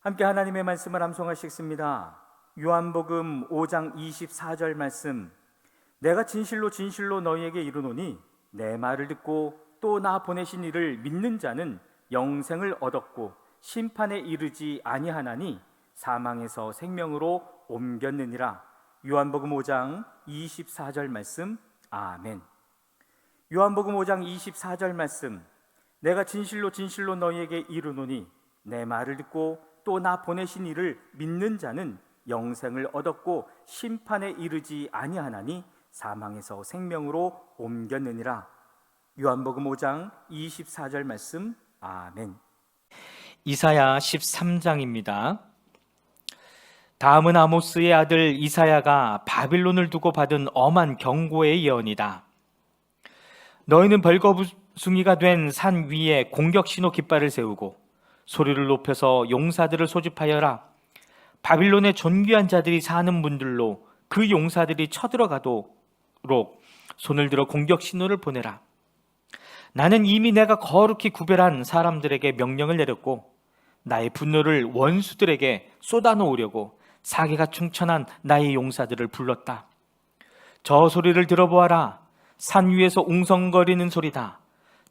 함께 하나님의 말씀을 암송하시겠습니다. 요한복음 5장 24절 말씀. 내가 진실로 진실로 너희에게 이르노니 내 말을 듣고 또 나 보내신 이를 믿는 자는 영생을 얻었고 심판에 이르지 아니하나니 사망에서 생명으로 옮겼느니라. 요한복음 5장 24절 말씀. 아멘. 요한복음 5장 24절 말씀. 내가 진실로 진실로 너희에게 이르노니 내 말을 듣고 또 나 보내신 이를 믿는 자는 영생을 얻었고 심판에 이르지 아니하나니 사망에서 생명으로 옮겼느니라. 요한복음 5장 24절 말씀. 아멘. 이사야 13장입니다. 다음은 아모스의 아들 이사야가 바빌론을 두고 받은 엄한 경고의 예언이다. 너희는 벌거숭이가 된 산 위에 공격 신호 깃발을 세우고 소리를 높여서 용사들을 소집하여라. 바빌론의 존귀한 자들이 사는 분들로 그 용사들이 쳐들어가도록 손을 들어 공격 신호를 보내라. 나는 이미 내가 거룩히 구별한 사람들에게 명령을 내렸고 나의 분노를 원수들에게 쏟아놓으려고 사계가 충천한 나의 용사들을 불렀다. 저 소리를 들어보아라. 산 위에서 웅성거리는 소리다.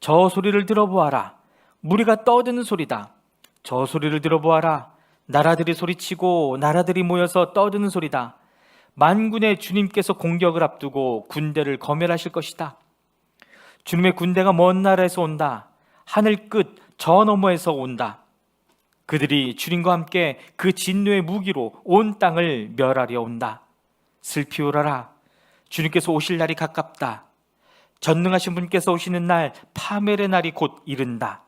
저 소리를 들어보아라. 무리가 떠드는 소리다. 저 소리를 들어보아라. 나라들이 소리치고 나라들이 모여서 떠드는 소리다. 만군의 주님께서 공격을 앞두고 군대를 검열하실 것이다. 주님의 군대가 먼 나라에서 온다. 하늘 끝 저 너머에서 온다. 그들이 주님과 함께 그 진노의 무기로 온 땅을 멸하려 온다. 슬피 울어라. 주님께서 오실 날이 가깝다. 전능하신 분께서 오시는 날 파멸의 날이 곧 이른다.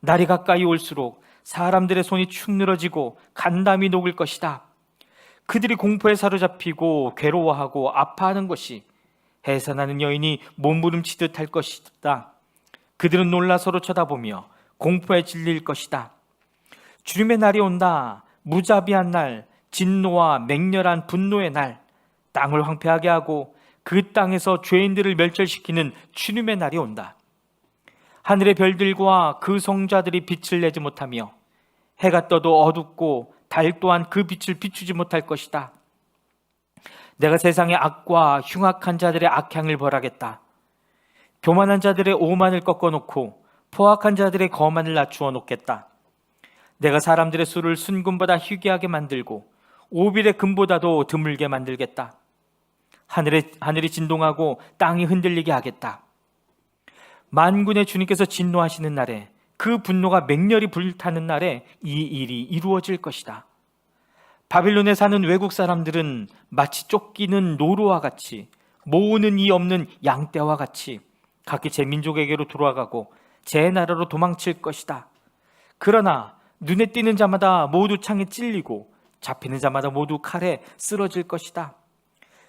날이 가까이 올수록 사람들의 손이 축 늘어지고 간담이 녹을 것이다. 그들이 공포에 사로잡히고 괴로워하고 아파하는 것이 해산하는 여인이 몸부림치듯 할 것이다. 그들은 놀라 서로 쳐다보며 공포에 질릴 것이다. 주님의 날이 온다. 무자비한 날, 진노와 맹렬한 분노의 날, 땅을 황폐하게 하고 그 땅에서 죄인들을 멸절시키는 주님의 날이 온다. 하늘의 별들과 그 성자들이 빛을 내지 못하며 해가 떠도 어둡고 달 또한 그 빛을 비추지 못할 것이다. 내가 세상의 악과 흉악한 자들의 악향을 벌하겠다. 교만한 자들의 오만을 꺾어놓고 포악한 자들의 거만을 낮추어 놓겠다. 내가 사람들의 수를 순금보다 희귀하게 만들고 오빌의 금보다도 드물게 만들겠다. 하늘에, 하늘이 진동하고 땅이 흔들리게 하겠다. 만군의 주님께서 진노하시는 날에 그 분노가 맹렬히 불타는 날에 이 일이 이루어질 것이다. 바빌론에 사는 외국 사람들은 마치 쫓기는 노루와 같이 모으는 이 없는 양떼와 같이 각기 제 민족에게로 돌아가고 제 나라로 도망칠 것이다. 그러나 눈에 띄는 자마다 모두 창에 찔리고 잡히는 자마다 모두 칼에 쓰러질 것이다.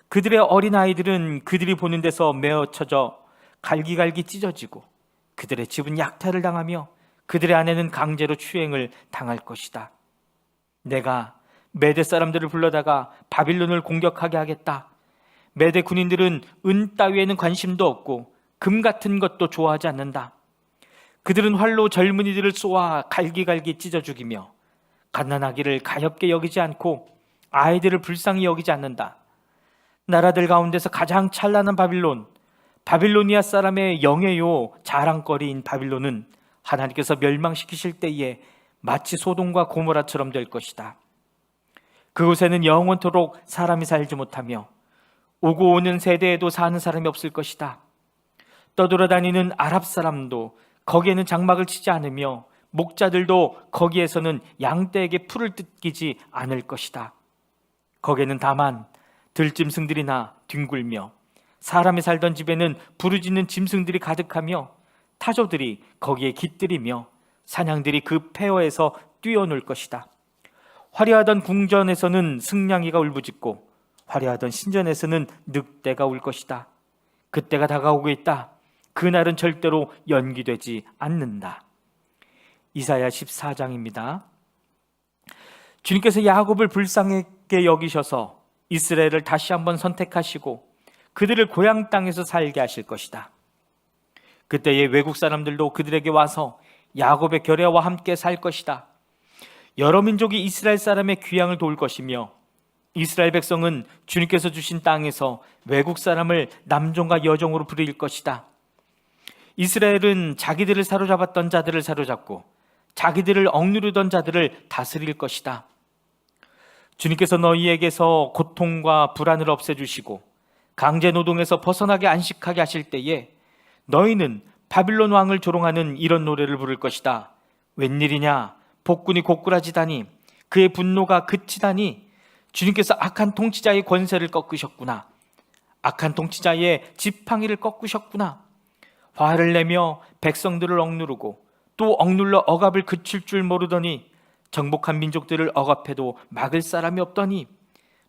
그들의 어린 아이들은 그들이 보는 데서 메어 쳐져 갈기갈기 찢어지고 그들의 집은 약탈을 당하며 그들의 아내는 강제로 추행을 당할 것이다. 내가 메대 사람들을 불러다가 바빌론을 공격하게 하겠다. 메대 군인들은 은 따위에는 관심도 없고 금 같은 것도 좋아하지 않는다. 그들은 활로 젊은이들을 쏘아 갈기갈기 찢어 죽이며 갓난아기를 가엽게 여기지 않고 아이들을 불쌍히 여기지 않는다. 나라들 가운데서 가장 찬란한 바빌론, 바빌로니아 사람의 영예요 자랑거리인 바빌론은 하나님께서 멸망시키실 때에 마치 소돔과 고모라처럼 될 것이다. 그곳에는 영원토록 사람이 살지 못하며 오고 오는 세대에도 사는 사람이 없을 것이다. 떠돌아다니는 아랍 사람도 거기에는 장막을 치지 않으며 목자들도 거기에서는 양떼에게 풀을 뜯기지 않을 것이다. 거기에는 다만 들짐승들이나 뒹굴며 사람이 살던 집에는 부르짖는 짐승들이 가득하며 타조들이 거기에 깃들이며 사냥들이 그 폐허에서 뛰어놀 것이다. 화려하던 궁전에서는 승냥이가 울부짖고 화려하던 신전에서는 늑대가 울 것이다. 그때가 다가오고 있다. 그날은 절대로 연기되지 않는다. 이사야 14장입니다. 주님께서 야곱을 불쌍하게 여기셔서 이스라엘을 다시 한번 선택하시고 그들을 고향 땅에서 살게 하실 것이다. 그때의 외국 사람들도 그들에게 와서 야곱의 결례와 함께 살 것이다. 여러 민족이 이스라엘 사람의 귀향을 도울 것이며 이스라엘 백성은 주님께서 주신 땅에서 외국 사람을 남종과 여종으로 부릴 것이다. 이스라엘은 자기들을 사로잡았던 자들을 사로잡고 자기들을 억누르던 자들을 다스릴 것이다. 주님께서 너희에게서 고통과 불안을 없애주시고 강제 노동에서 벗어나게 안식하게 하실 때에 너희는 바빌론 왕을 조롱하는 이런 노래를 부를 것이다. 웬일이냐? 복군이 고꾸라지다니 그의 분노가 그치다니 주님께서 악한 통치자의 권세를 꺾으셨구나. 악한 통치자의 지팡이를 꺾으셨구나. 화를 내며 백성들을 억누르고 또 억눌러 억압을 그칠 줄 모르더니 정복한 민족들을 억압해도 막을 사람이 없더니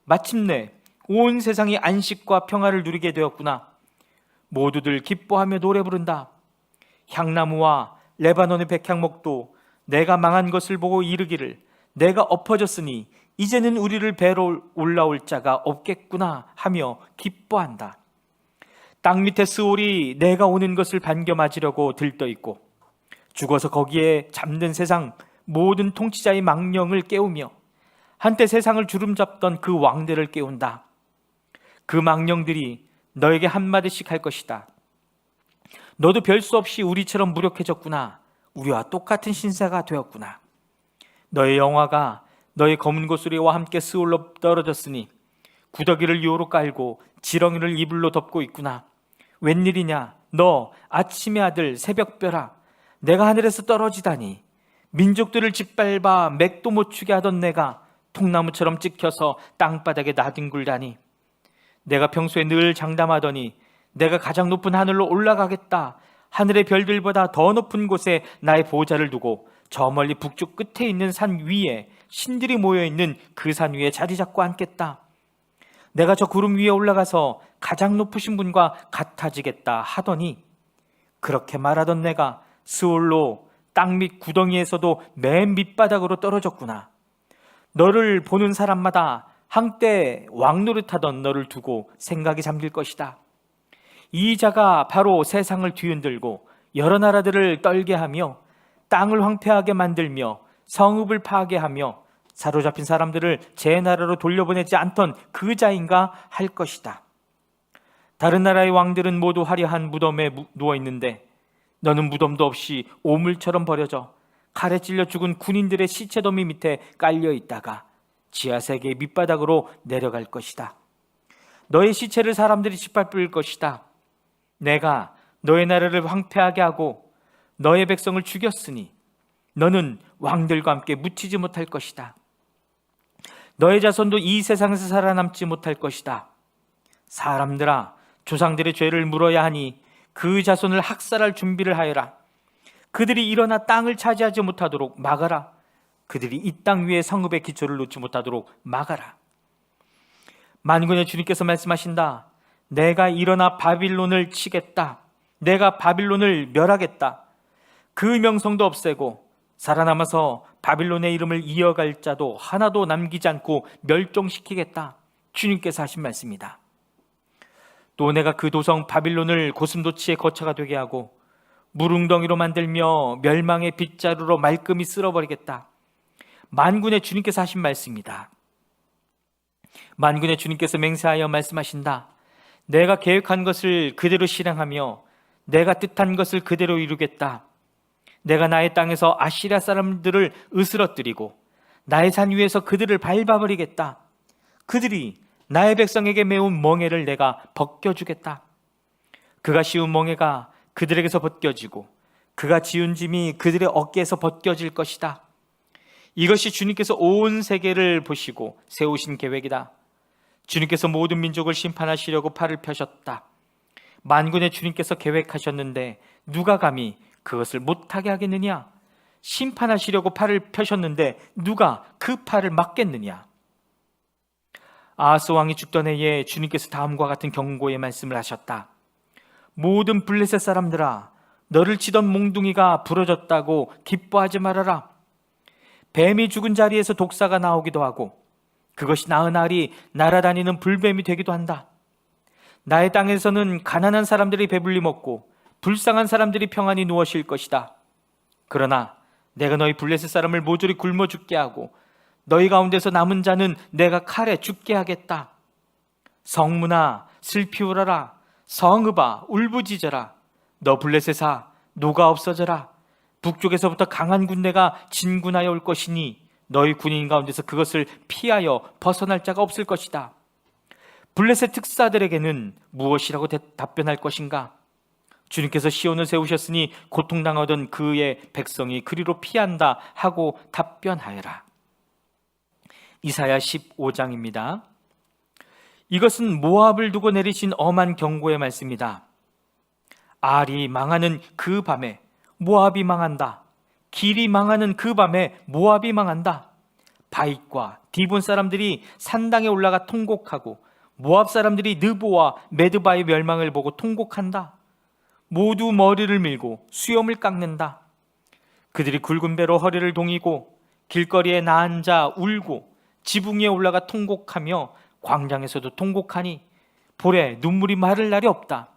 마침내 온 세상이 안식과 평화를 누리게 되었구나. 모두들 기뻐하며 노래 부른다. 향나무와 레바논의 백향목도 내가 망한 것을 보고 이르기를 내가 엎어졌으니 이제는 우리를 배로 올라올 자가 없겠구나 하며 기뻐한다. 땅 밑에 스올이 내가 오는 것을 반겨 맞으려고 들떠 있고 죽어서 거기에 잠든 세상 모든 통치자의 망령을 깨우며 한때 세상을 주름잡던 그 왕들을 깨운다. 그 망령들이 너에게 한마디씩 할 것이다. 너도 별수 없이 우리처럼 무력해졌구나. 우리와 똑같은 신사가 되었구나. 너의 영화가 너의 검은 고수리와 함께 스올로 떨어졌으니 구더기를 요로 깔고 지렁이를 이불로 덮고 있구나. 웬일이냐? 너 아침의 아들 새벽별아 내가 하늘에서 떨어지다니 민족들을 짓밟아 맥도 못 추게 하던 내가 통나무처럼 찍혀서 땅바닥에 나뒹굴다니 내가 평소에 늘 장담하더니 내가 가장 높은 하늘로 올라가겠다. 하늘의 별들보다 더 높은 곳에 나의 보좌를 두고 저 멀리 북쪽 끝에 있는 산 위에 신들이 모여 있는 그 산 위에 자리 잡고 앉겠다. 내가 저 구름 위에 올라가서 가장 높으신 분과 같아지겠다 하더니 그렇게 말하던 내가 스올로 땅 밑 구덩이에서도 맨 밑바닥으로 떨어졌구나. 너를 보는 사람마다 한때 왕노릇하던 너를 두고 생각이 잠길 것이다. 이 자가 바로 세상을 뒤흔들고 여러 나라들을 떨게 하며 땅을 황폐하게 만들며 성읍을 파괴하며 사로잡힌 사람들을 제 나라로 돌려보내지 않던 그 자인가 할 것이다. 다른 나라의 왕들은 모두 화려한 무덤에 무- 누워 있는데 너는 무덤도 없이 오물처럼 버려져 칼에 찔려 죽은 군인들의 시체 더미 밑에 깔려 있다가 지하 세계의 밑바닥으로 내려갈 것이다. 너의 시체를 사람들이 짓밟을 것이다. 내가 너의 나라를 황폐하게 하고 너의 백성을 죽였으니 너는 왕들과 함께 묻히지 못할 것이다. 너의 자손도 이 세상에서 살아남지 못할 것이다. 사람들아, 조상들의 죄를 물어야 하니 그 자손을 학살할 준비를 하여라. 그들이 일어나 땅을 차지하지 못하도록 막아라. 그들이 이 땅 위에 성읍의 기초를 놓지 못하도록 막아라. 만군의 주님께서 말씀하신다. 내가 일어나 바빌론을 치겠다. 내가 바빌론을 멸하겠다. 그 명성도 없애고 살아남아서 바빌론의 이름을 이어갈 자도 하나도 남기지 않고 멸종시키겠다. 주님께서 하신 말씀이다. 또 내가 그 도성 바빌론을 고슴도치의 거처가 되게 하고 무릉덩이로 만들며 멸망의 빗자루로 말끔히 쓸어버리겠다. 만군의 주님께서 하신 말씀이다. 만군의 주님께서 맹세하여 말씀하신다. 내가 계획한 것을 그대로 실행하며 내가 뜻한 것을 그대로 이루겠다. 내가 나의 땅에서 아시리아 사람들을 으스러뜨리고 나의 산 위에서 그들을 밟아버리겠다. 그들이 나의 백성에게 매운 멍에를 내가 벗겨주겠다. 그가 씌운 멍에가 그들에게서 벗겨지고 그가 지은 짐이 그들의 어깨에서 벗겨질 것이다. 이것이 주님께서 온 세계를 보시고 세우신 계획이다. 주님께서 모든 민족을 심판하시려고 팔을 펴셨다. 만군의 주님께서 계획하셨는데 누가 감히 그것을 못하게 하겠느냐? 심판하시려고 팔을 펴셨는데 누가 그 팔을 막겠느냐? 아하스 왕이 죽던 해에 주님께서 다음과 같은 경고의 말씀을 하셨다. 모든 블레셋 사람들아, 너를 치던 몽둥이가 부러졌다고 기뻐하지 말아라. 뱀이 죽은 자리에서 독사가 나오기도 하고 그것이 나은 알이 날아다니는 불뱀이 되기도 한다. 나의 땅에서는 가난한 사람들이 배불리 먹고 불쌍한 사람들이 평안히 누워 쉴 것이다. 그러나 내가 너희 블레셋 사람을 모조리 굶어 죽게 하고 너희 가운데서 남은 자는 내가 칼에 죽게 하겠다. 성문아 슬피 울어라 성읍아 울부짖어라 너 블레셋아 노가 없어져라 북쪽에서부터 강한 군대가 진군하여 올 것이니 너희 군인 가운데서 그것을 피하여 벗어날 자가 없을 것이다. 블레셋 특사들에게는 무엇이라고 대- 답변할 것인가? 주님께서 시온을 세우셨으니 고통당하던 그의 백성이 그리로 피한다 하고 답변하여라. 이사야 15장입니다. 이것은 모압을 두고 내리신 엄한 경고의 말씀이다. 알이 망하는 그 밤에 모압이 망한다. 길이 망하는 그 밤에 모압이 망한다. 바익과 디본 사람들이 산당에 올라가 통곡하고 모압 사람들이 느보와 메드바의 멸망을 보고 통곡한다. 모두 머리를 밀고 수염을 깎는다. 그들이 굵은 배로 허리를 동이고 길거리에 나 앉아 울고 지붕 위에 올라가 통곡하며 광장에서도 통곡하니 볼에 눈물이 마를 날이 없다.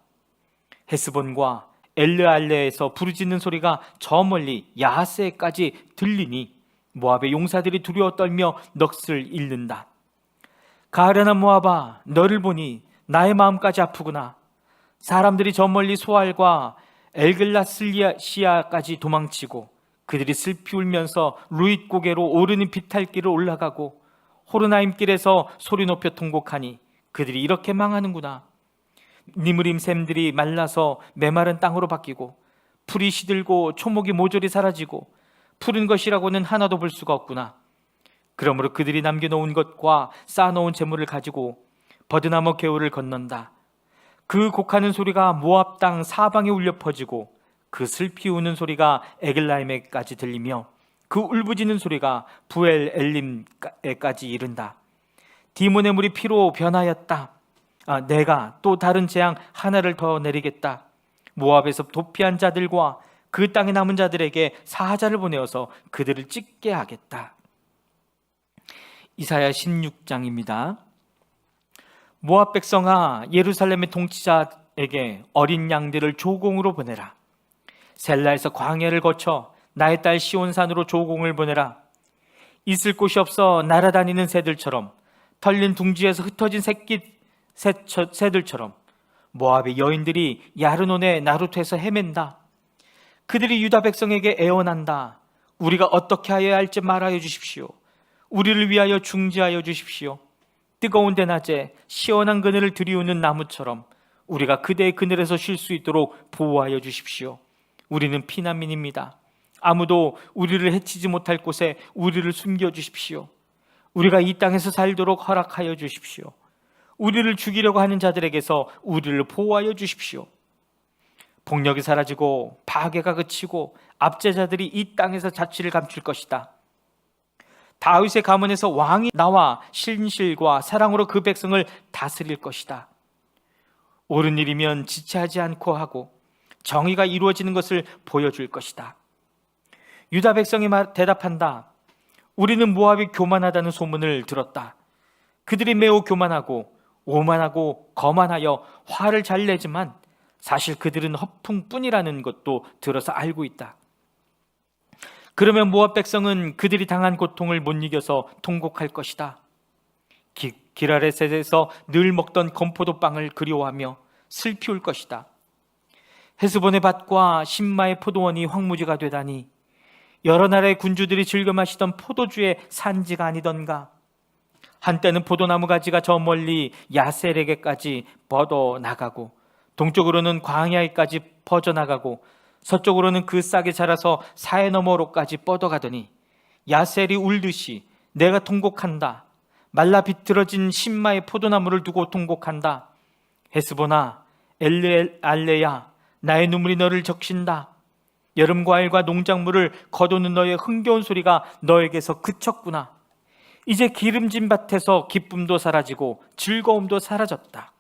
헤스본과 엘르알레에서 부르짖는 소리가 저 멀리 야하세까지 들리니 모압의 용사들이 두려워 떨며 넋을 잃는다. 가련한 모압아 너를 보니 나의 마음까지 아프구나. 사람들이 저 멀리 소알과 엘글라슬리아시아까지 도망치고 그들이 슬피 울면서 루잇 고개로 오르는 비탈길을 올라가고 호르나임 길에서 소리 높여 통곡하니 그들이 이렇게 망하는구나. 니무림 샘들이 말라서 메마른 땅으로 바뀌고 풀이 시들고 초목이 모조리 사라지고 푸른 것이라고는 하나도 볼 수가 없구나. 그러므로 그들이 남겨놓은 것과 쌓아놓은 재물을 가지고 버드나무 개울을 건넌다. 그 곡하는 소리가 모압 땅 사방에 울려 퍼지고 그 슬피 우는 소리가 에글라임에까지 들리며 그 울부짖는 소리가 부엘 엘림에까지 이른다. 디몬의 물이 피로 변하였다. 아, 내가 또 다른 재앙 하나를 더 내리겠다. 모압에서 도피한 자들과 그 땅에 남은 자들에게 사자를 보내어서 그들을 찢게 하겠다. 이사야 16장입니다. 모압 백성아 예루살렘의 통치자에게 어린 양들을 조공으로 보내라. 셀라에서 광야를 거쳐 나의 딸 시온산으로 조공을 보내라. 있을 곳이 없어 날아다니는 새들처럼 털린 둥지에서 흩어진 새끼 새, 새들처럼 모압의 여인들이 야르논의 나루트에서 헤맨다. 그들이 유다 백성에게 애원한다. 우리가 어떻게 하여야 할지 말하여 주십시오. 우리를 위하여 중지하여 주십시오. 뜨거운 대낮에 시원한 그늘을 들이우는 나무처럼 우리가 그대의 그늘에서 쉴 수 있도록 보호하여 주십시오. 우리는 피난민입니다. 아무도 우리를 해치지 못할 곳에 우리를 숨겨 주십시오. 우리가 이 땅에서 살도록 허락하여 주십시오. 우리를 죽이려고 하는 자들에게서 우리를 보호하여 주십시오. 폭력이 사라지고 파괴가 그치고 압제자들이 이 땅에서 자취를 감출 것이다. 다윗의 가문에서 왕이 나와 신실과 사랑으로 그 백성을 다스릴 것이다. 옳은 일이면 지체하지 않고 하고 정의가 이루어지는 것을 보여줄 것이다. 유다 백성이 말- 대답한다. 우리는 모압이 교만하다는 소문을 들었다. 그들이 매우 교만하고 오만하고 거만하여 화를 잘 내지만 사실 그들은 허풍뿐이라는 것도 들어서 알고 있다. 그러면 모압 백성은 그들이 당한 고통을 못 이겨서 통곡할 것이다. 기, 기라레셋에서 늘 먹던 건포도 빵을 그리워하며 슬피 울 것이다. 헤스본의 밭과 신마의 포도원이 황무지가 되다니 여러 나라의 군주들이 즐겨 마시던 포도주의 산지가 아니던가. 한때는 포도나무 가지가 저 멀리 야셀에게까지 뻗어 나가고 동쪽으로는 광야에까지 퍼져 나가고 서쪽으로는 그 싹이 자라서 사해 너머로까지 뻗어가더니 야셀이 울듯이 내가 통곡한다. 말라 비틀어진 신마의 포도나무를 두고 통곡한다. 헤스보나 엘레 알레야 나의 눈물이 너를 적신다. 여름 과일과 농작물을 거두는 너의 흥겨운 소리가 너에게서 그쳤구나. 이제 기름진 밭에서 기쁨도 사라지고 즐거움도 사라졌다.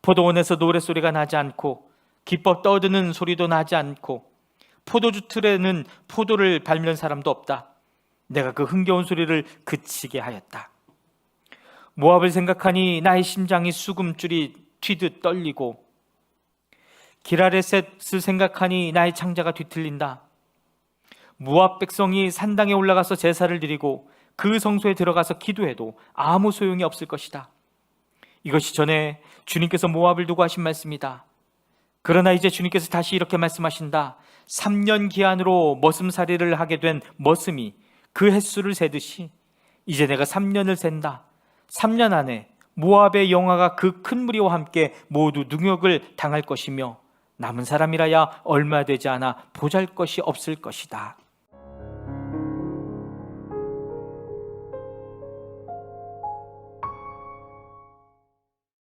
포도원에서 노랫소리가 나지 않고 기뻐 떠드는 소리도 나지 않고 포도주 틀에는 포도를 밟는 사람도 없다. 내가 그 흥겨운 소리를 그치게 하였다. 모압을 생각하니 나의 심장이 수금줄이 튀듯 떨리고 기라레셋을 생각하니 나의 창자가 뒤틀린다. 무압 백성이 산당에 올라가서 제사를 드리고 그 성소에 들어가서 기도해도 아무 소용이 없을 것이다. 이것이 전에 주님께서 모압을 두고 하신 말씀이다. 그러나 이제 주님께서 다시 이렇게 말씀하신다. 3년 기한으로 머슴살이를 하게 된 머슴이 그 횟수를 세듯이 이제 내가 3년을 센다. 3년 안에 모압의 영화가 그 큰 무리와 함께 모두 능욕을 당할 것이며 남은 사람이라야 얼마 되지 않아 보잘 것이 없을 것이다.